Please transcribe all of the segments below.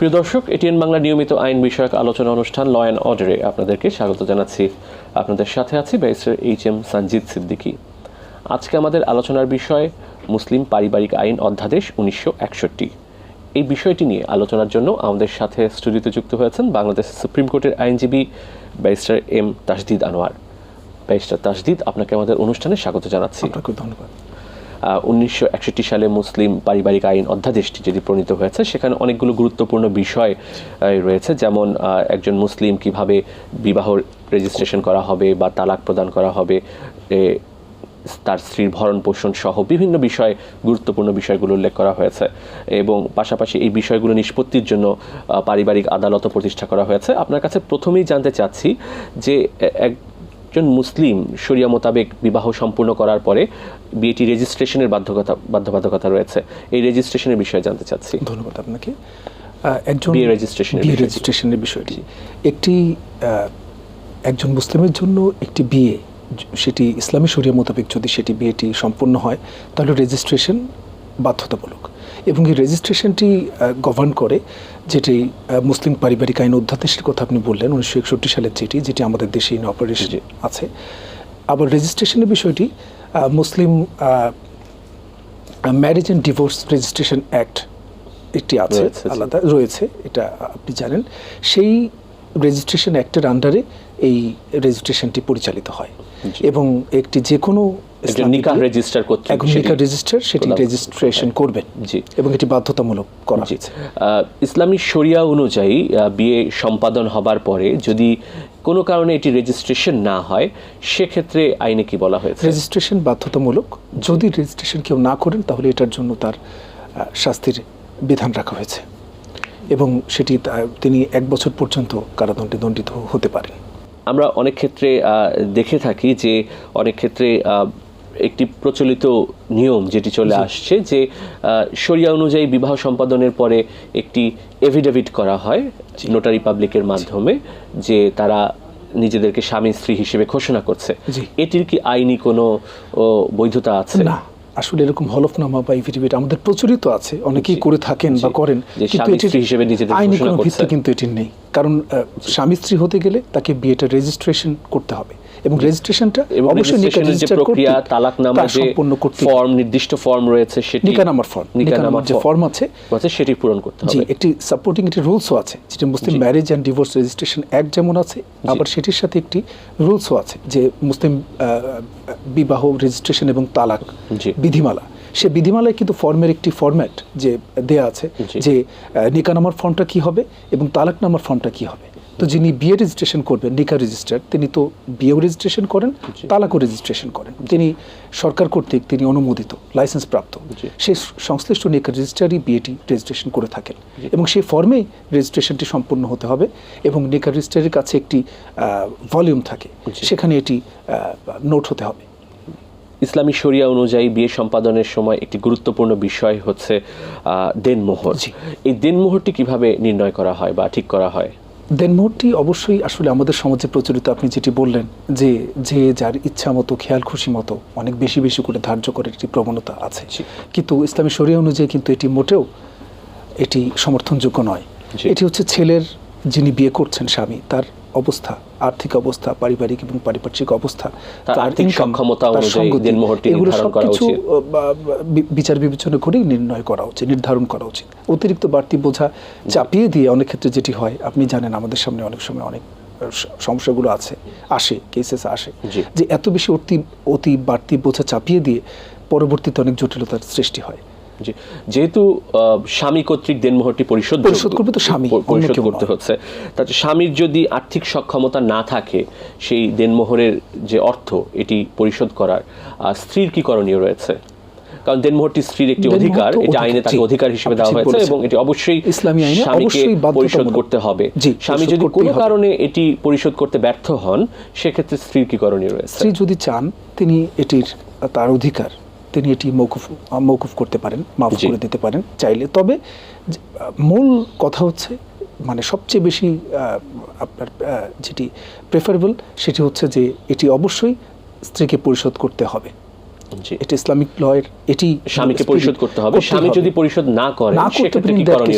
প্রিয় দর্শক, এটিএন বাংলা নিয়মিত আইন বিষয়ক আলোচনা অনুষ্ঠান ল অ্যান্ড অর্ডারে আপনাদেরকে স্বাগত জানাচ্ছি। আপনাদের সাথে আছি barrister H M Sanjit Siddiqui. আজকে আমাদের আলোচনার বিষয়, মুসলিম পারিবারিক আইন অধ্যাদেশ উনিশশো একষট্টি। এই বিষয়টি নিয়ে আলোচনার জন্য আমাদের সাথে স্টুডিওতে যুক্ত হয়েছেন বাংলাদেশ সুপ্রিম কোর্টের আইনজীবী barrister M Tasdid Anwar. Barrister Tasdid, আপনাকে আমাদের অনুষ্ঠানে স্বাগত জানাচ্ছি। আপনাকে ধন্যবাদ। উনিশশো একষট্টি সালে মুসলিম পারিবারিক আইন অধ্যাদেশটি যেটি প্রণীত হয়েছে, সেখানে অনেকগুলো গুরুত্বপূর্ণ বিষয় রয়েছে। যেমন একজন মুসলিম কীভাবে বিবাহ রেজিস্ট্রেশন করা হবে বা তালাক প্রদান করা হবে তার স্ত্রীর ভরণ পোষণ সহ বিভিন্ন বিষয়, গুরুত্বপূর্ণ বিষয়গুলো উল্লেখ করা হয়েছে। এবং পাশাপাশি এই বিষয়গুলো নিষ্পত্তির জন্য পারিবারিক আদালতও প্রতিষ্ঠা করা হয়েছে। আপনার কাছে প্রথমেই জানতে চাচ্ছি যে, এ- একজন মুসলিম শরিয়া মোতাবেক বিবাহ সম্পূর্ণ করার পরে বিয়েটি রেজিস্ট্রেশনের বাধ্যকতা বাধ্যবাধকতা রয়েছে। এই রেজিস্ট্রেশনের বিষয়ে জানতে চাচ্ছি। ধন্যবাদ আপনাকে। একজন বিয়ে রেজিস্ট্রেশনের বিয়ে রেজিস্ট্রেশনের বিষয়টি। একটি একজন মুসলিমের জন্য একটি বিয়ে সেটি ইসলামী শরিয়া মোতাবেক যদি সেটি বিয়েটি সম্পূর্ণ হয় তাহলে রেজিস্ট্রেশন বাধ্যতামূলক। এবং এই রেজিস্ট্রেশনটি গভর্ন করে যেটি মুসলিম পারিবারিক আইন অধ্যাদেশের কথা আপনি বললেন উনিশশো একষট্টি সালের যেটি যেটি আমাদের দেশে ইন অপারেশন আছে। আবার রেজিস্ট্রেশনের বিষয়টি Muslim marriage and divorce registration act একটি আছে আলাদা রয়েছে এটা আপনি জানেন। সেই রেজিস্ট্রেশন অ্যাক্টের আন্ডারে এই রেজিস্ট্রেশনটি পরিচালিত হয়। এবং একটি যে কোনো একজন নিকাহ রেজিস্টার কর্তৃক একজন নিকাহ রেজিস্টার সেটি রেজিস্ট্রেশন করবেন জি। এবং এটি বাধ্যতামূলক করা হয়েছে ইসলামী শরিয়া অনুযায়ী বিয়ে সম্পাদন হবার পরে যদি কোনো কারণে এটি রেজিস্ট্রেশন না হয় সেক্ষেত্রে আইনে কি বলা হয়েছে? রেজিস্ট্রেশন বাধ্যতামূলক। যদি রেজিস্ট্রেশন কেউ না করেন তাহলে এটার জন্য তার শাস্তির বিধান রাখা হয়েছে। এবং সেটি তিনি এক বছর পর্যন্ত কারাদণ্ডে দণ্ডিত হতে পারেন। আমরা অনেক ক্ষেত্রে দেখে থাকি যে অনেক ক্ষেত্রে একটি প্রচলিত নিয়ম যেটি চলে আসছে যে শরিয়া অনুযায়ী বিবাহ সম্পাদনের পরে একটি এভিডেভিট করা হয় নোটারি পাবলিকের মাধ্যমে যে তারা নিজেদেরকে স্বামী স্ত্রী হিসেবে ঘোষণা করছে। এটির কি আইনি কোনো বৈধতা আছে? না আসলে এরকম হলফনামা বা এফিডেভিট আমাদের প্রচলিত আছে। অনেকেই করে থাকেন বা করেন। যে স্বামী হিসেবে নিজেদের আইনি কোনো ভিত্তি কিন্তু এটির নেই। কারণ স্বামী স্ত্রী হতে গেলে তাকে বিয়েটা রেজিস্ট্রেশন করতে হবে। এবং রেজিস্ট্রেশনটা অবশ্যই নিকা register প্রক্রিয়া কর্তৃক তালাক নামা যে সম্পূর্ণ কর্তৃক ফর্ম নির্দিষ্ট ফর্ম রয়েছে সেটি নিকানামার ফর্ম নিকানামার যে ফর্ম আছে আছে সেটি পূরণ করতে হবে। একটি সাপোর্টিং একটি রুলসও আছে যেটা Muslim marriage and divorce registration act যেমন আছে আবার সেটির সাথে একটি রুলসও আছে যে মুসলিম বিবাহ রেজিস্ট্রেশন এবং তালাক। বিধিমালা। সে বিধিমালায় কিন্তু ফর্মের একটি ফর্ম্যাট যে দেয়া আছে যে আহ, নিকানামার ফর্মটা কি হবে এবং তালাক তালাকনামার ফর্মটা কি হবে। তো যিনি বিয়ে রেজিস্ট্রেশন করবেন নিকা রেজিস্টার তিনি তো বিয়েও রেজিস্ট্রেশন করেন তালাকও রেজিস্ট্রেশন করেন। তিনি সরকার কর্তৃক তিনি অনুমোদিত লাইসেন্স প্রাপ্ত। সেই সংশ্লিষ্ট নিকা রেজিস্ট্রারই বিয়েটি রেজিস্ট্রেশন করে থাকেন। এবং সেই ফর্মে রেজিস্ট্রেশনটি সম্পূর্ণ হতে হবে এবং নিকা রেজিস্ট্রারের কাছে একটি ভলিউম থাকে। সেখানে এটি নোট হতে হবে। ইসলামী শরিয়া অনুযায়ী বিয়ে সম্পাদনের সময় একটি গুরুত্বপূর্ণ বিষয় হচ্ছে দেনমোহর। এই দেনমোহরটি কীভাবে নির্ণয় করা হয় বা ঠিক করা হয়? দেনমোহরটি অবশ্যই আসলে আমাদের সমাজে প্রচলিত আপনি যেটি বললেন যে যে যার ইচ্ছা মতো খেয়াল খুশি মতো অনেক বেশি বেশি করে ধার্য করার একটি প্রবণতা আছে। কিন্তু ইসলামী শরিয়া অনুযায়ী কিন্তু এটি মোটেও এটি সমর্থনযোগ্য নয়। এটি হচ্ছে ছেলের যিনি বিয়ে করছেন স্বামী তার অবস্থা। আর্থিক অবস্থা পারিবারিক এবং পারিপার্শ্বিক অবস্থা আর্থিক সক্ষমতা এগুলো সবকিছু, বিচার বিবেচনা করেই নির্ণয় করা উচিত নির্ধারণ করা উচিত। অতিরিক্ত বাড়তি বোঝা চাপিয়ে দিয়ে অনেক ক্ষেত্রে যেটি হয় আপনি জানেন আমাদের সামনে অনেক সময় অনেক সমস্যাগুলো আছে আসে কেসেস আসে। যে এত বেশি অতি অতি বাড়তি বোঝা চাপিয়ে দিয়ে পরবর্তীতে অনেক জটিলতার সৃষ্টি হয়। যেহেতু স্বামী কর্তৃক দেনমোহরটি পরিশোধ পরিশোধ করবে তো স্বামী, পরিশোধ করতে হচ্ছে। তাতে স্বামীর যদি আর্থিক সক্ষমতা না থাকে সেই দেনমোহরের যে অর্থ এটি পরিশোধ করার স্ত্রীর কি করণীয় রয়েছে? কারণ দেনমোহরটি স্ত্রীর একটি অধিকার এটা আইনে তাকে অধিকার হিসেবে দেওয়া হয়েছে এবং এটি অবশ্যই ইসলামী আইনে অবশ্যই পরিশোধ করতে হবে। স্বামী যদি কোনো কারণে এটি পরিশোধ করতে ব্যর্থ হন সেক্ষেত্রে স্ত্রীর কি করণীয় রয়েছে? স্ত্রী যদি চান তিনি এটির তার অধিকার। তিনি এটি মৌকুফ মৌকুফ করতে পারেন মাফ করে দিতে পারেন চাইলে। তবে মূল কথা হচ্ছে মানে সবচেয়ে বেশি আপনার যেটি প্রেফারেবল সেটি হচ্ছে যে এটি অবশ্যই স্ত্রীকে পরিশোধ করতে হবে। এটি ইসলামিক লয়ের এটি স্বামীকে পরিশোধ করতে হবে। স্বামী যদি পরিশোধ না করে না করতে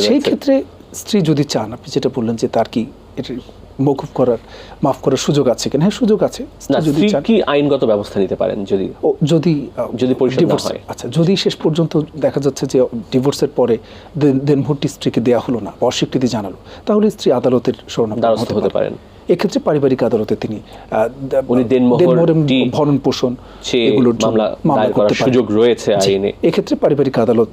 সেই ক্ষেত্রে স্ত্রী যদি চান আপনি যেটা বললেন যে তার কি এটা মৌকুফ করার মাফ করার সুযোগ আছে কিনা হ্যাঁ সুযোগ আছে যদি কি আইনগত ব্যবস্থা নিতে পারেন যদি ও যদি যদি ডিভোর্স। আচ্ছা যদি শেষ পর্যন্ত দেখা যাচ্ছে যে ডিভোর্সের পরে দেন- দেনমোহরটি স্ত্রীকে দেওয়া হলো না অস্বীকৃতি জানালো তাহলে স্ত্রী আদালতের শরণাপন্ন দ্বারস্থ হতে পারেন। এক্ষেত্রে পারিবারিক আদালতে তিনি ভরণ পোষণ এগুলোর মামলা মামলা করতে সুযোগ রয়েছে আইনে। এক্ষেত্রে পারিবারিক আদালত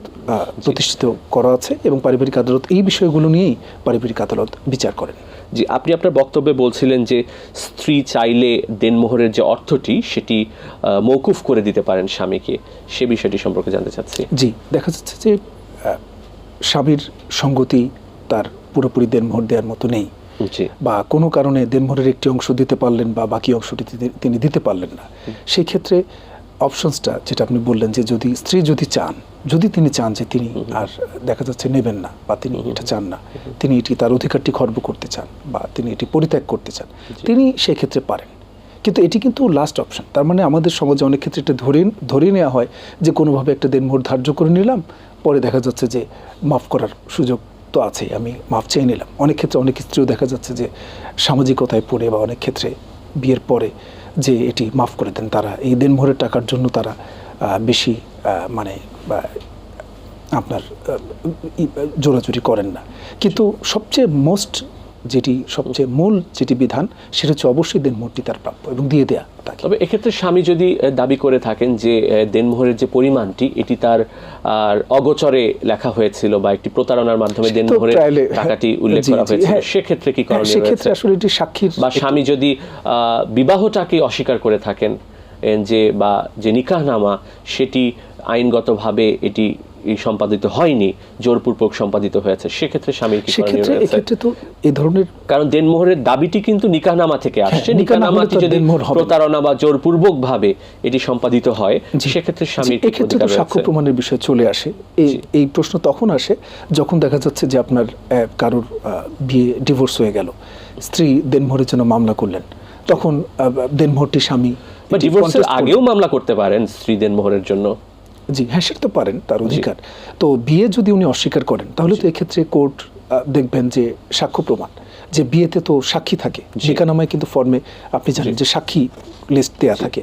প্রতিষ্ঠিত করা আছে এবং পারিবারিক আদালত এই বিষয়গুলো নিয়েই পারিবারিক আদালত বিচার করেন। জি আপনি আপনার বক্তব্যে বলছিলেন যে স্ত্রী চাইলে দেনমোহরের যে অর্থটি সেটি মৌকুফ করে দিতে পারেন স্বামীকে। সে বিষয়টি সম্পর্কে জানতে চাচ্ছি। জি দেখা যাচ্ছে যে স্বামীর সঙ্গতি তার পুরোপুরি দেনমোহর দেওয়ার মতো নেই। বা কোনো কারণে দেনমোহরের একটি অংশ দিতে পারলেন বা বাকি অংশটি তিনি- দিতে পারলেন না। সেই ক্ষেত্রে অপশনসটা যেটা আপনি বললেন যে যদি স্ত্রী যদি চান যদি তিনি চান যে তিনি আর দেখা যাচ্ছে নেবেন না বা তিনি এটা চান না তিনি এটি তার অধিকারটি খর্ব করতে চান বা তিনি এটি পরিত্যাগ করতে চান তিনি সেই ক্ষেত্রে পারেন। কিন্তু এটি কিন্তু লাস্ট অপশন তার মানে আমাদের সমাজে অনেক ক্ষেত্রে এটা ধরে ধরে নেওয়া হয় যে কোনোভাবে একটা দেনমোহর ধার্য করে নিলাম পরে দেখা যাচ্ছে যে মাফ করার সুযোগ তো আছেই, আমি মাপ চেয়ে নিলাম। অনেক ক্ষেত্রে অনেক স্ত্রীও দেখা যাচ্ছে যে সামাজিকতায় পড়ে বা অনেক ক্ষেত্রে বিয়ের পরে যে এটি মাফ করে দেন, তারা এই দিনভরের টাকার জন্য তারা বেশি মানে আপনার জোরাজুরি করেন না। কিন্তু সবচেয়ে মোস্ট যেটি সবচেয়ে মূল যেটি বিধান সেটা হচ্ছে অবশ্যই দেনমোহরটি তার প্রাপ্য এবং দিয়ে দেয়া তাকে। তবে এক্ষেত্রে স্বামী যদি দাবি করে থাকেন যে দেনমোহরের যে পরিমাণটি এটি তার অগোচরে লেখা হয়েছিল বা একটি প্রতারণার মাধ্যমে দেনমোহরের টাকাটি উল্লেখ করা জি, হয়েছিল। হ্যাঁ। সেক্ষেত্রে কি হ্যাঁ, করণীয় সেক্ষেত্রে আসলে এটি সাক্ষীর বা স্বামী যদি আহ, বিবাহটাকে অস্বীকার করে থাকেন যে বা যে নিকাহনামা সেটি আইনগতভাবে এটি সম্পাদিত হয়নি জোরপূর্বক সম্পাদিত হয়েছে সেক্ষেত্রে স্বামীর কি সেক্ষেত্রে এক্ষেত্রে তো এই ধরনের কারণ দেনমোহরের দাবিটি কিন্তু নিকাহনামা থেকে আসছে। হ্যাঁ, হলে নিকাহনামাটি যদি। প্রতারণা বা জোরপূর্বক ভাবে এটি সম্পাদিত হয় সেক্ষেত্রে স্বামীর কি এক্ষেত্রে তো সাক্ষ্য প্রমাণের বিষয় চলে আসে। এই এই প্রশ্ন তখন আসে যখন দেখা যাচ্ছে যে আপনার কারোর বিয়ে ডিভোর্স হয়ে গেল। স্ত্রী দেনমোহরের জন্য মামলা করলেন। তখন দেনমোহরটি স্বামী বা ডিভোর্সের আগেও মামলা করতে পারেন স্ত্রী দেনমোহরের জন্য। জি হ্যাঁ সেটা তো পারেন তার অধিকার। তো বিয়ে যদি উনি অস্বীকার করেন তাহলে তো এক্ষেত্রে কোর্ট দেখবেন যে সাক্ষ্য প্রমাণ যে বিয়েতে তো সাক্ষী থাকে। নিকানামায় কিন্তু ফর্মে আপনি জানেন যে সাক্ষী লিস্ট দেওয়া থাকে।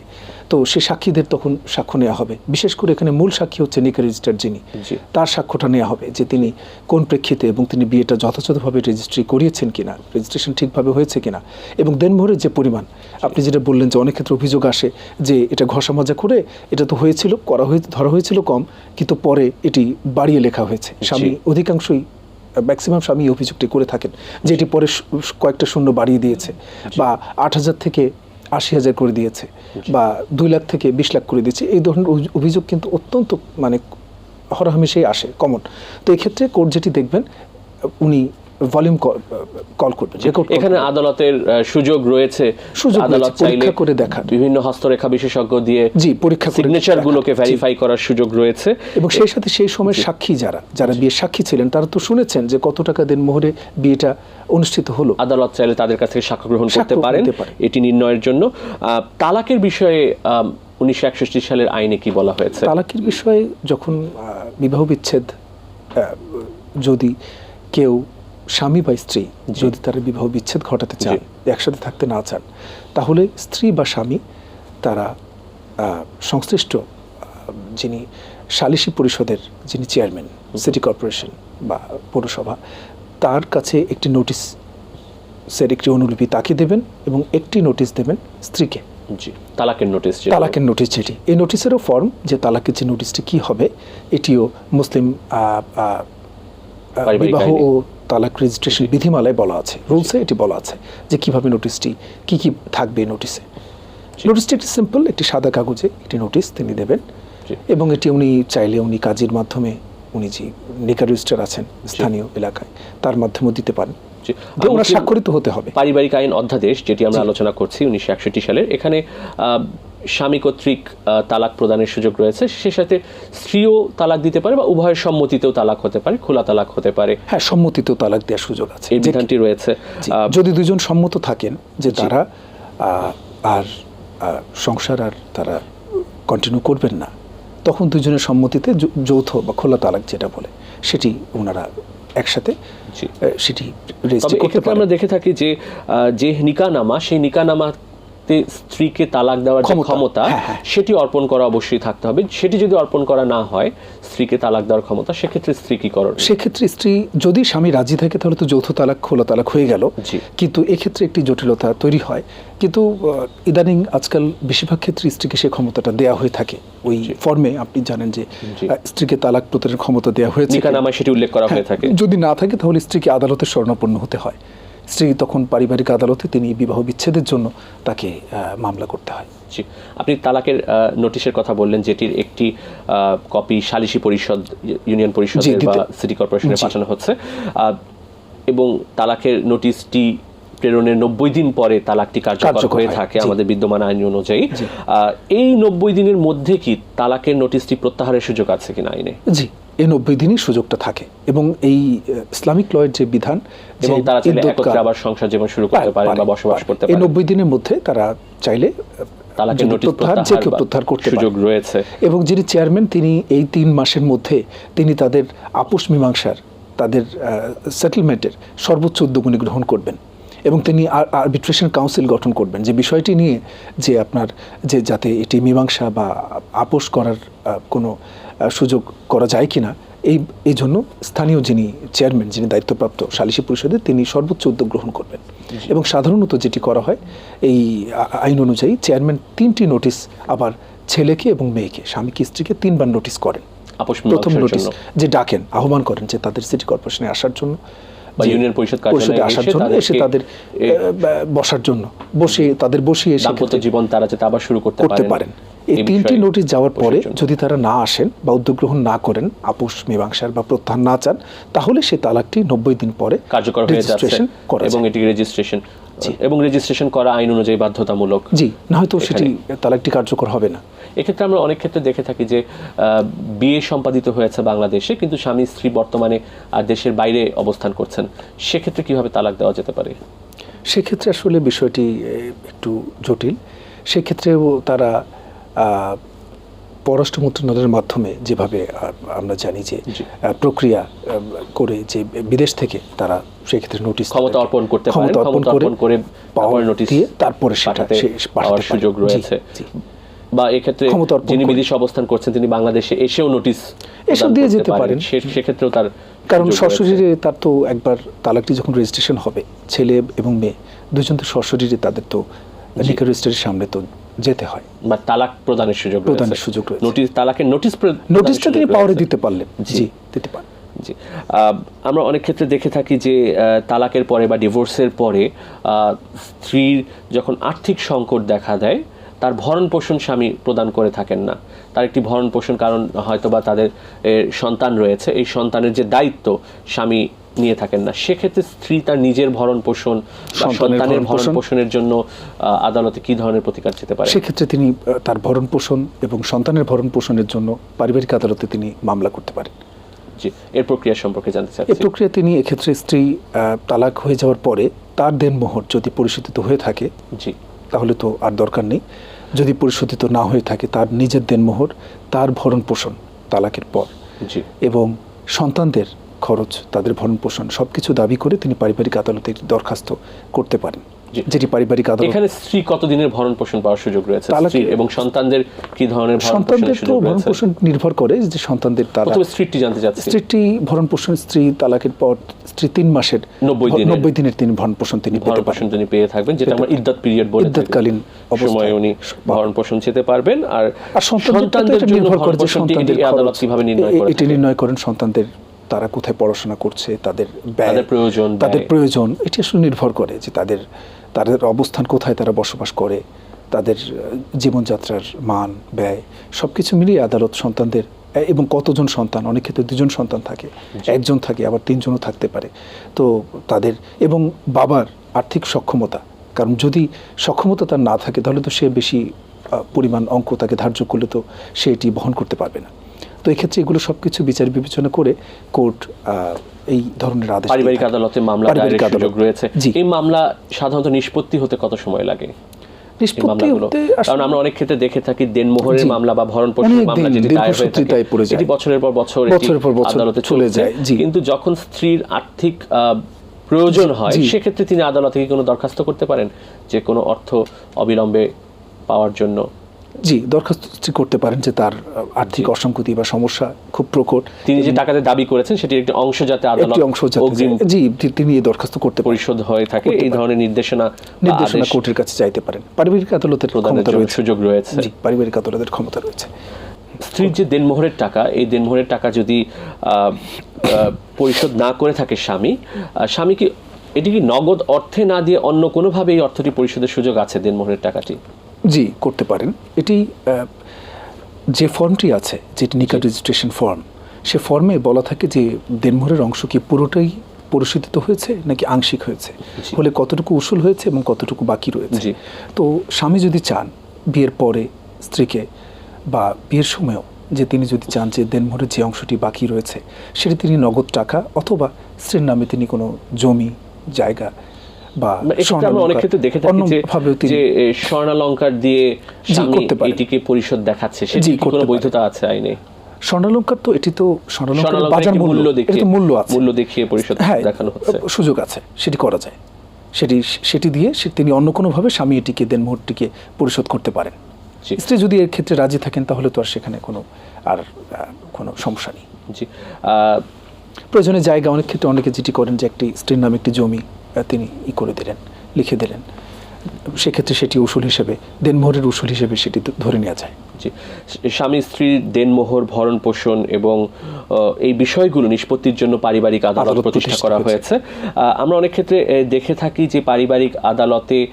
তো সে সাক্ষীদের তখন সাক্ষ্য নেওয়া হবে। বিশেষ করে এখানে মূল সাক্ষী হচ্ছে নিকা রেজিস্টার যিনি। তার সাক্ষ্যটা নেওয়া হবে যে তিনি কোন প্রেক্ষিতে এবং তিনি বিয়েটা যথাযথভাবে রেজিস্ট্রি করিয়েছেন কিনা রেজিস্ট্রেশন ঠিকভাবে হয়েছে কিনা। এবং দেনমোহরের যে পরিমাণ আপনি যেটা বললেন যে অনেক ক্ষেত্রে অভিযোগ আসে যে এটা ঘষা মাজা করে এটা তো হয়েছিল করা হয়ে ধরা হয়েছিল কম কিন্তু পরে এটি বাড়িয়ে লেখা হয়েছে। স্বামী অধিকাংশই ম্যাক্সিমাম স্বামী অভিযোগটি করে থাকেন যে এটি পরে কয়েকটা শূন্য বাড়িয়ে দিয়েছে বা আট হাজার থেকে আশি হাজার করে দিয়েছে বা দুই লাখ থেকে বিশ লাখ করে দিয়েছে। এই ধরনের অভিযোগ কিন্তু অত্যন্ত মানে হরহামেশেই আসে কমন। তো এক্ষেত্রে কোর্ট যেটি দেখবেন উনি ভলিউম কল করবেন রেকর্ড এখানে আদালতের সুযোগ রয়েছে। সুযোগ আদালত চাইলে পরীক্ষা করে দেখার। বিভিন্ন হস্তরেখা বিশেষজ্ঞ দিয়ে জি, পরীক্ষা সিগনেচার গুলোকে ভেরিফাই করার সুযোগ রয়েছে। এবং সেই সাথে সেই সময় সাক্ষী যারা যারা বিয়ের সাক্ষী ছিলেন তারা তো শুনেছেন যে কত টাকা দিন মোহরে বিয়েটা অনুষ্ঠিত হলো। আদালত চাইলে তাদের কাছ থেকে সাক্ষ্য গ্রহণ করতে পারেন। পারে। এটি নির্ণয়ের জন্য। তালাকের বিষয়ে উনিশশো একষট্টি সালের আইনে কি বলা হয়েছে? তালাকের বিষয়ে যখন বিবাহ বিচ্ছেদ যদি কেউ স্বামী বা স্ত্রী যদি তারা বিবাহ বিচ্ছেদ ঘটাতে চান একসাথে থাকতে না চান তাহলে স্ত্রী বা স্বামী তারা সংশ্লিষ্ট যিনি সালিসি পরিষদের যিনি চেয়ারম্যান সিটি কর্পোরেশন বা পৌরসভা তার কাছে একটি নোটিশ সের একটি অনুলিপি তাকে দেবেন এবং একটি নোটিশ দেবেন স্ত্রীকে। জি তালাকের নোটিশ যেটা। তালাকের নোটিশ যেটি। এই নোটিশেরও ফর্ম যে তালাকের যে নোটিশটি কি হবে এটিও মুসলিম বিবাহ ও তালাক রেজিস্ট্রেশন বিধিমালায় বলা আছে রুলসে এটি বলা আছে যে কীভাবে নোটিশটি কি কি থাকবে নোটিশে নোটিশটি একটি সিম্পল একটি সাদা কাগজে একটি নোটিশ তিনি দেবেন এবং এটি উনি চাইলে উনি কাজের মাধ্যমে উনি যে নিকা রেজিস্টার আছেন স্থানীয় এলাকায় তার মাধ্যমেও দিতে পারেন। ওনার স্বাক্ষরিত হতে হবে। পারিবারিক আইন অধ্যাদেশ যেটি আমরা আলোচনা করছি উনিশশো একষট্টি সালের। এখানে স্বামী কর্তৃক তালাক প্রদানের সুযোগ রয়েছে। সে সাথে স্ত্রীও তালাক দিতে পারে বা উভয়ের সম্মতিতেও তালাক হতে পারে খোলা তালাক হতে পারে। হ্যাঁ সম্মতিতেও তালাক দেওয়ার সুযোগ আছে। এই বিধানটি রয়েছে যদি দুজন সম্মত থাকেন যে তারা আর সংসার আর তারা কন্টিনিউ করবেন না তখন দুজনের সম্মতিতে যৌথ বা খোলা তালাক যেটা বলে সেটি ওনারা একসাথে সেটি আমরা দেখে থাকি যে আহ, যে নিকানামা সেই নিকানামাতে স্ত্রীকে তালাক দেওয়ার যে ক্ষমতা, হ্যাঁ, হ্যাঁ। সেটি অর্পণ করা অবশ্যই থাকতে হবে। সেটি যদি অর্পণ করা না হয় স্ত্রীকে তালাক দেওয়ার ক্ষমতা সেক্ষেত্রে স্ত্রী কি করণ সেক্ষেত্রে স্ত্রী যদি স্বামী রাজি থাকে তাহলে তো যৌথ তালাক খোলা তালাক হয়ে গেল। কিন্তু এক্ষেত্রে একটি জটিলতা তৈরি হয়। কিন্তু ইদানিং আজকাল বেশিরভাগ ক্ষেত্রে স্ত্রীকে সে ক্ষমতাটা দেয়া হয়ে থাকে। ওই ফর্মে আপনি জানেন যে স্ত্রীকে তালাক প্রদানের ক্ষমতা দেওয়া হয়েছে। সেটি উল্লেখ করা হয়ে হ্যাঁ, থাকে। যদি না থাকে তাহলে স্ত্রীকে আদালতে স্বর্ণাপন্ন হতে হয়। স্ত্রী তখন পারিবারিক আদালতে তিনি বিবাহ বিচ্ছেদের জন্য তাকে আহ, মামলা করতে হয়। জি। আপনি তালাকের নোটিশের কথা বললেন যেটির একটি কপি সালিসি পরিষদ ইউনিয়ন পরিষদের বা সিটি কর্পোরেশনে পাঠানো হচ্ছে। এবং তালাকের নোটিশটি প্রেরণের নব্বই দিন পরে তালাকটি কার্যকর হয়ে থাকে আমাদের বিদ্যমান আইন অনুযায়ী। আহ, এই নব্বই দিনের মধ্যে কি তালাকের নোটিশটি প্রত্যাহারের সুযোগ আছে কিনা আইনে? জি। এই নব্বই দিনই সুযোগটা থাকে এবং এই ইসলামিক লয়ের যে বিধান এবং তারা চাইলে একত্রে আবার সংসার জীবন শুরু করতে পারে, বা পারে, বসবাস পারে। করতে এই পারেন নব্বই দিনের মধ্যে তারা চাইলে তালাকের নোটিশ প্রত্যাহার যে কেউ প্রত্যাহার করতে সুযোগ রয়েছে। এবং যিনি চেয়ারম্যান তিনি এই তিন মাসের মধ্যে তিনি তাদের আপোষ মীমাংসার তাদের সেটেলমেন্টের সর্বোচ্চ উদ্যোগনী গ্রহণ করবেন এবং তিনি আরবিট্রেশন কাউন্সিল গঠন করবেন। যে বিষয়টি নিয়ে যে আপনার যে যাতে এটি মীমাংসা বা আপোষ করার কোনো সুযোগ করা যায় কি না এই এই জন্য স্থানীয় যিনি চেয়ারম্যান যিনি দায়িত্বপ্রাপ্ত সালিসি পরিষদে তিনি সর্বোচ্চ উদ্যোগ গ্রহণ করবেন। এবং সাধারণত যেটি করা হয় এই আইন অনুযায়ী চেয়ারম্যান তিনটি নোটিশ আবার ছেলেকে এবং মেয়েকে স্বামীকে স্ত্রীকে তিনবার নোটিশ করেন। প্রথম নোটিস নোটিশ যে ডাকেন আহ্বান করেন যে তাদের সিটি কর্পোরেশনে আসার জন্য। বা ইউনিয়ন পরিষদ কার্যালয়ে পরিষদে আসার জন্য এসে তাদের বসার জন্য। বসে তাদের বসিয়ে দাম্পত্য সেক্ষেত্রে জীবন তারা যাতে আবার শুরু করতে করতে পারেন। এই তিনটি নোটিশ যাওয়ার পরে যদি তারা না আসেন বা উদ্যোগ গ্রহণ না করেন আপোষ মীমাংসার বা প্রত্যাহার না চান তাহলে সে তালাকটি নব্বই দিন পরে কার্যকর হয়ে যাচ্ছে registration এবং এটি রেজিস্ট্রেশন এবং রেজিস্ট্রেশন করা আইন অনুযায়ী বাধ্যতামূলক জি না হয়তো সেটি তালাকটি কার্যকর হবে না। এক্ষেত্রে আমরা অনেক ক্ষেত্রে দেখে থাকি যে বিয়ে সম্পাদিত হয়েছে বাংলাদেশে কিন্তু স্বামী স্ত্রী বর্তমানে আর দেশের বাইরে অবস্থান করছেন। সেক্ষেত্রে কীভাবে তালাক দেওয়া যেতে পারে? সেক্ষেত্রে আসলে বিষয়টি একটু জটিল। সেক্ষেত্রেও তারা পররাষ্ট্র মন্ত্রণালয়ের মাধ্যমে যেভাবে আমরা জানি যে প্রক্রিয়া করে যে বিদেশ থেকে তারা সেক্ষেত্রে নোটিশ ক্ষমতা অর্পণ করতে ক্ষমতা অর্পণ করে পাওয়ার নোটিশ দিয়ে তারপরে সেটা পাঠাতে পাওয়ার সুযোগ রয়েছে। বা এক্ষেত্রে যিনি বিদেশে অবস্থান করছেন তিনি বাংলাদেশে এসেও নোটিশ এসব দিয়ে যেতে পারেন। সেক্ষেত্রেও তার কারণ সশরীরে তার তো একবার তালাকটি যখন রেজিস্ট্রেশন হবে ছেলে এবং মেয়ে দুজন তো সশরীরে তাদের তো লিকার রেজিস্ট্রির সামনে তো যেতে হয়। বা তালাক প্রদানের সুযোগ প্রদানের। সুযোগ রয়েছে। নোটিশ তালাকের নোটিশ নোটিশটা তিনি পাওয়ারে দিতে পারলেন। জি। জি দিতে পারেন জি আমরা অনেক ক্ষেত্রে দেখে থাকি যে তালাকের পরে বা ডিভোর্সের পরে স্ত্রীর যখন আর্থিক সংকট দেখা দেয় তার ভরণ পোষণ স্বামী প্রদান করে থাকেন না। তার একটি ভরণ পোষণ কারণ হয়তো বা তাদের সন্তান রয়েছে। এই সন্তানের যে দায়িত্ব স্বামী নিয়ে থাকেন না। সেক্ষেত্রে স্ত্রী তার নিজের ভরণ পোষণ বা সন্তানের ভরণ পোষণের জন্য আহ, আদালতে কি ধরনের প্রতিকার দিতে পারে? সেক্ষেত্রে তিনি তার ভরণ পোষণ এবং সন্তানের ভরণ পোষণের জন্য পারিবারিক আদালতে তিনি মামলা করতে পারেন। জি এর প্রক্রিয়া সম্পর্কে জানতে এই চাচ্ছি। প্রক্রিয়া তিনি এক্ষেত্রে স্ত্রী তালাক হয়ে যাওয়ার পরে তার দেনমোহর যদি পরিশোধিত হয়ে থাকে জি। তাহলে তো আর দরকার নেই। যদি পরিশোধিত না হয়ে থাকে তার নিজের দেনমোহর তার ভরণ পোষণ তালাকের পর। জি। এবং সন্তানদের খরচ তাদের ভরণ পোষণ সব কিছু দাবি করে তিনি পারিবারিক আদালতে একটি দরখাস্ত করতে পারেন। যেটি পারিবারিক আদালত এখানে স্ত্রী কতদিনের ভরণ পোষণ পাওয়ার সুযোগ রয়েছে? তালাকে- স্ত্রী এবং সন্তানদের কি ধরনের সন্তানদের তো ভরণ পোষণ নির্ভর করে যে সন্তানদের তারা প্রথমে স্ত্রীটি জানতে চাচ্ছি। স্ত্রীটি ভরণ পোষণ স্ত্রী তালাকের পর স্ত্রী তিন মাসের 90 দিনের। নব্বই দিনের তিনি ভরণ পোষণ তিনি পেতে পারেন। তিনি পেয়ে থাকবেন যেটা আমরা ইদ্যত পিরিয়ড বলে থাকি। সময় উনি ভরণ পোষণ যেতে পারবেন। আর সন্তানদের জন্য নির্ভর ভরণ করে যে পোষণটি সন্তানদের আদালত। কীভাবে নির্ণয় করে এটি নির্ণয় করেন সন্তানদের তারা কোথায় পড়াশোনা করছে তাদের ব্যয় তাদের প্রয়োজন, তাদের প্রয়োজন এটি আসলে নির্ভর করে যে তাদের তাদের অবস্থান কোথায় তারা বসবাস করে তাদের জীবনযাত্রার মান ব্যয় সব কিছু মিলিয়ে আদালত সন্তানদের এবং কতজন সন্তান অনেক ক্ষেত্রে দুজন সন্তান থাকে একজন থাকে আবার তিনজনও থাকতে পারে। তো তাদের এবং বাবার আর্থিক সক্ষমতা কারণ যদি সক্ষমতা তার না থাকে তাহলে তো সে বেশি পরিমাণ অঙ্ক তাকে ধার্য করলে তো সে এটি বহন করতে পারবে না। তো এক্ষেত্রে এগুলো সব কিছু বিচার বিবেচনা করে কোর্ট এই ধরনের আদেশ পারিবারিক আদালতে মামলা পারিবারিক আদালত। রয়েছে। এই মামলা সাধারণত নিষ্পত্তি হতে কত সময় লাগে? নিষ্পত্তি মামলাগুলো? হতে আসলে- কারণ আমরা অনেক ক্ষেত্রে দেখে থাকি দেনমোহরের মামলা বা ভরণ মামলা যেটি দায়ের হয়ে থাকে। এটি বছরের পর বছর বছরের পর বছর আদালতে চলে যায়, জি। কিন্তু যখন স্ত্রীর আর্থিক আহ, প্রয়োজন হয় সেক্ষেত্রে তিনি আদালতে কি কোনো দরখাস্ত করতে পারেন যে কোনো অর্থ অবিলম্বে পাওয়ার জন্য? জি দরখাস্ত করতে পারেন যে তার আর্থিক অসঙ্গতি বা সমস্যা খুব প্রকট। তিনি যে টাকাতে দাবি করেছেন সেটির একটি অংশ যাতে আদালত অংশ। জি তিনি এই দরখাস্ত করতে পরিশোধ হয়ে থাকে এই ধরনের নির্দেশনা নির্দেশনা কোর্টের কাছে চাইতে পারেন। পারিবারিক আদালতের ক্ষমতা রয়েছে। সুযোগ রয়েছে। জি পারিবারিক আদালতের ক্ষমতা রয়েছে। স্ত্রীর যে দেনমোহরের টাকা এই দেনমোহরের টাকা যদি পরিশোধ না করে থাকে স্বামী স্বামী কি এটি কি নগদ অর্থে না দিয়ে অন্য কোনোভাবে এই অর্থটি পরিশোধের সুযোগ আছে দেনমোহরের টাকাটি? জি করতে পারেন এটি যে ফর্মটি আছে যেটি নিকা রেজিস্ট্রেশন ফর্ম সে ফর্মে বলা থাকে যে দেনমোহরের অংশ কি পুরোটাই পরিশোধিত হয়েছে নাকি আংশিক হয়েছে। ফলে কতটুকু উসুল হয়েছে এবং কতটুকু বাকি রয়েছে। তো স্বামী যদি চান বিয়ের পরে স্ত্রীকে বা বিয়ের সময়ও যে তিনি যদি চান যে দেনমোহরের যে অংশটি বাকি রয়েছে সেটি তিনি নগদ টাকা অথবা স্ত্রীর নামে তিনি কোনো জমি জায়গা বা আমরা অনেক ক্ষেত্রে দেখে থাকি যে স্বর্ণালঙ্কার দিয়ে স্বামী করতে পারেন। এটিকে পরিশোধ দেখাচ্ছে সেটি কোনো বৈধতা আছে আইনে? স্বর্ণালঙ্কার তো এটি তো স্বর্ণালঙ্কার বাজার মূল্য মূল্য দেখিয়ে মূল্য আছে। মূল্য দেখিয়ে পরিশোধ হ্যাঁ দেখানো হচ্ছে। সুযোগ আছে সেটি করা যায়। সেটি সেটি দিয়ে সে তিনি অন্য কোনোভাবে স্বামী এটিকে দেন মুহূর্তটিকে পরিশোধ করতে পারেন। স্ত্রী যদি এর ক্ষেত্রে রাজি থাকেন তাহলে তো আর সেখানে কোনো আর কোনো সমস্যা নেই। জি আহ, প্রয়োজনে জায়গা অনেক ক্ষেত্রে অনেকে যেটি করেন যে একটি স্ত্রীর নামে একটি জমি তিনি ই করে দিলেন লিখে দিলেন সেক্ষেত্রে সেটি উসুল হিসেবে দেনমোহরের উসুল হিসেবে সেটি ধরে নেওয়া যায় জি স্বামী স্ত্রীর দেনমোহর ভরণ পোষণ এবং এই বিষয়গুলো নিষ্পত্তির জন্য পারিবারিক আদালত প্রতিষ্ঠা করা হয়েছে। হয়েছে আমরা অনেক ক্ষেত্রে দেখে থাকি যে পারিবারিক আদালতে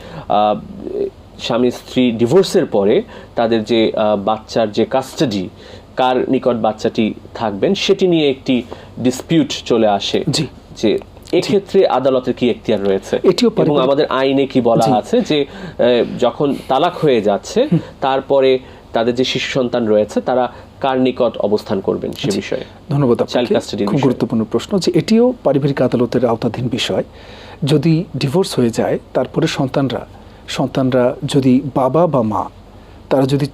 স্বামী স্ত্রী ডিভোর্সের পরে তাদের যে বাচ্চার যে কাস্টাডি কার নিকট বাচ্চাটি থাকবেন সেটি নিয়ে একটি ডিসপিউট চলে আসে জি। যে এক্ষেত্রে আদালতের কি এখতিয়ার রয়েছে? এটিও এবং আমাদের আইনে কি বলা আছে যে যখন তালাক হয়ে যাচ্ছে তারপরে তাদের যে শিশু সন্তান রয়েছে তারা কার নিকট অবস্থান করবেন সে বিষয়ে? ধন্যবাদ আপনাকে। Custody খুব গুরুত্বপূর্ণ প্রশ্ন যে এটিও পারিবারিক আদালতের আওতাধীন বিষয়। যদি ডিভোর্স হয়ে যায় তারপরে সন্তানরা সন্তানরা যদি বাবা বা মা তারা যদি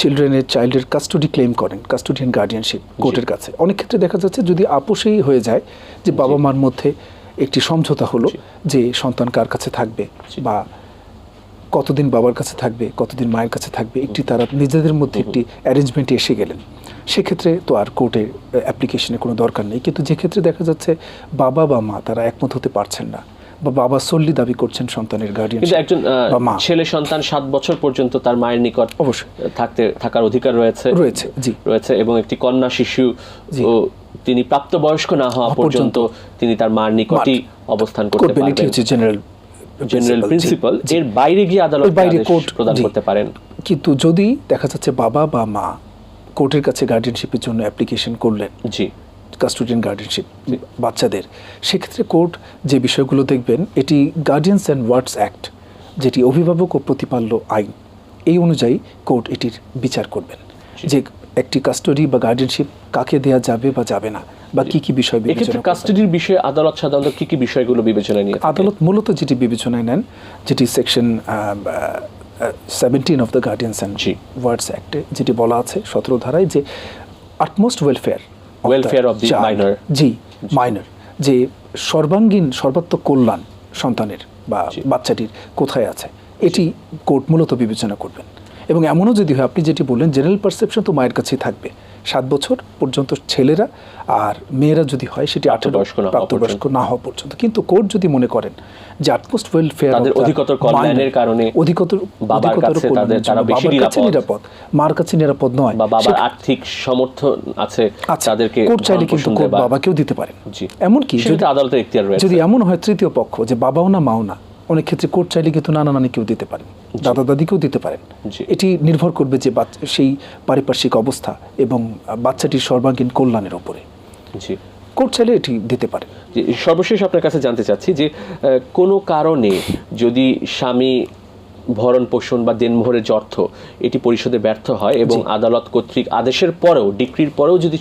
চিলড্রেনের চাইল্ডের কাস্টডি ক্লেম করেন কাস্টোডিয়ান গার্ডিয়ানশিপ কোর্টের কাছে। অনেক ক্ষেত্রে দেখা যাচ্ছে যদি আপোষেই হয়ে যায় যে বাবা মার মধ্যে একটি সমঝোতা হলো যে সন্তান কার কাছে থাকবে বা কতদিন বাবার কাছে থাকবে কতদিন মায়ের কাছে থাকবে একটি তারা নিজেদের মধ্যে একটি অ্যারেঞ্জমেন্টে এসে গেলেন। সেক্ষেত্রে তো আর কোর্টের অ্যাপ্লিকেশনের কোনো দরকার নেই। কিন্তু যে ক্ষেত্রে দেখা যাচ্ছে বাবা বা মা তারা একমত হতে পারছেন না বা বাবা সল্লি দাবি করছেন সন্তানের গার্ডিয়ান কিন্তু একজন ছেলে সন্তান সাত বছর পর্যন্ত তার মায়ের নিকট অবশ্যই। থাকতে থাকার অধিকার রয়েছে। রয়েছে, জি। রয়েছে এবং একটি কন্যা শিশু তিনি প্রাপ্তবয়স্ক না হওয়া পর্যন্ত তিনি তার মার নিকটই অবস্থান করতে পারবেন। জেনারেল জেনারেল প্রিন্সিপাল এর বাইরে গিয়ে আদালত বাইরে কোর্ট প্রদান করতে পারেন। কিন্তু যদি দেখা যাচ্ছে বাবা বা মা কোর্টের কাছে গার্ডিয়ানশিপের জন্য অ্যাপ্লিকেশন করলেন জি। কাস্টোডিয়ান গার্ডিয়ানশিপ বাচ্চাদের সেক্ষেত্রে কোর্ট যে বিষয়গুলো দেখবেন এটি গার্ডিয়ানস অ্যান্ড ওয়ার্ডস অ্যাক্ট যেটি অভিভাবক ও প্রতিপাল্য আইন এই অনুযায়ী কোর্ট এটির বিচার করবেন। যে একটি কাস্টডি বা গার্ডিয়ানশিপ কাকে দেয়া যাবে বা যাবে না? বা কি কি বিষয় বিবেচনা। কাস্টাডির বিষয়ে আদালত সাধারণত কি কি বিষয়গুলো বিবেচনায় নিয়ে আদালত মূলত যেটি বিবেচনায় নেন যেটি section seventeen of the guardians and G. Wards অ্যাক্টে যেটি বলা আছে সতেরো ধারায় যে utmost welfare welfare of the minor. জি মাইনর যে সর্বাঙ্গীন সর্বাত্মক কল্যাণ সন্তানের বা বাচ্চাটির কোথায় আছে? এটি কোর্ট মূলত বিবেচনা করবেন। এবং এমনও যদি হয় আপনি যেটি বললেন জেনারেল পারসেপশন তো মায়ের কাছেই থাকবে। সাত বছর পর্যন্ত ছেলেরা আর মেয়েরা যদি হয় সেটি আঠারো প্রাপ্তবয়স্ক না হওয়া প্রাপ্তবয়স্ক না হওয়া পর্যন্ত। কিন্তু কোর্ট যদি মনে করেন যে আটমোস্ট ওয়েলফেয়ার অধিকতর কল্যাণের কারণে অধিকতর বাবার কাছে তাদের- তারা বেশি নিরাপদ। মার কাছে নিরাপদ নয়। বাবার আর্থিক সমর্থন আছে তাদেরকে কোর্ট চাইলে কিন্তু কোর্ট বাবাকেও দিতে পারেন। এমনকি যদি আদালতের এখতিয়ার রয়েছে। যদি এমন হয় তৃতীয় পক্ষ যে বাবাও না মাও না অনেক ক্ষেত্রে কোর্ট চাইলে কিন্তু নানা নানিকেও দিতে পারেন দাদা দাদিকেও দিতে পারেন। এটি নির্ভর করবে যে বাচ্চা- সেই পারিপার্শ্বিক অবস্থা এবং বাচ্চাটির সর্বাঙ্গীন কল্যাণের ওপরে জি। কোর্ট চাইলে এটি দিতে পারে। সর্বশেষ আপনার কাছে জানতে চাচ্ছি যে কোনো কারণে যদি স্বামী ভরণ পোষণ বা দেনমোহরের যে অর্থ এটি পরিশোধে ব্যর্থ হয় এবং আদালত কর্তৃক আদেশের পরেও ডিক্রির পরেও যদি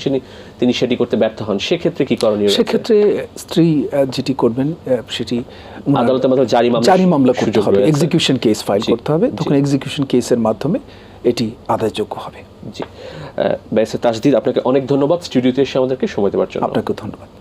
তিনি সেটি করতে ব্যর্থ হন সেক্ষেত্রে কি করণীয় সেক্ষেত্রে স্ত্রী যেটি করবেন সেটি আদালতের মাধ্যমে জারি মামলা জারি মামলা করতে হবে। এক্সিকিউশন কেস ফাইল করতে হবে। তখন এক্সিকিউশন কেসের মাধ্যমে এটি আদায়যোগ্য হবে। জি। ব্যাসে তাজদিদ আপনাকে অনেক ধন্যবাদ। স্টুডিওতে এসে আমাদেরকে সময় দেওয়ার জন্য। আপনাকে ধন্যবাদ।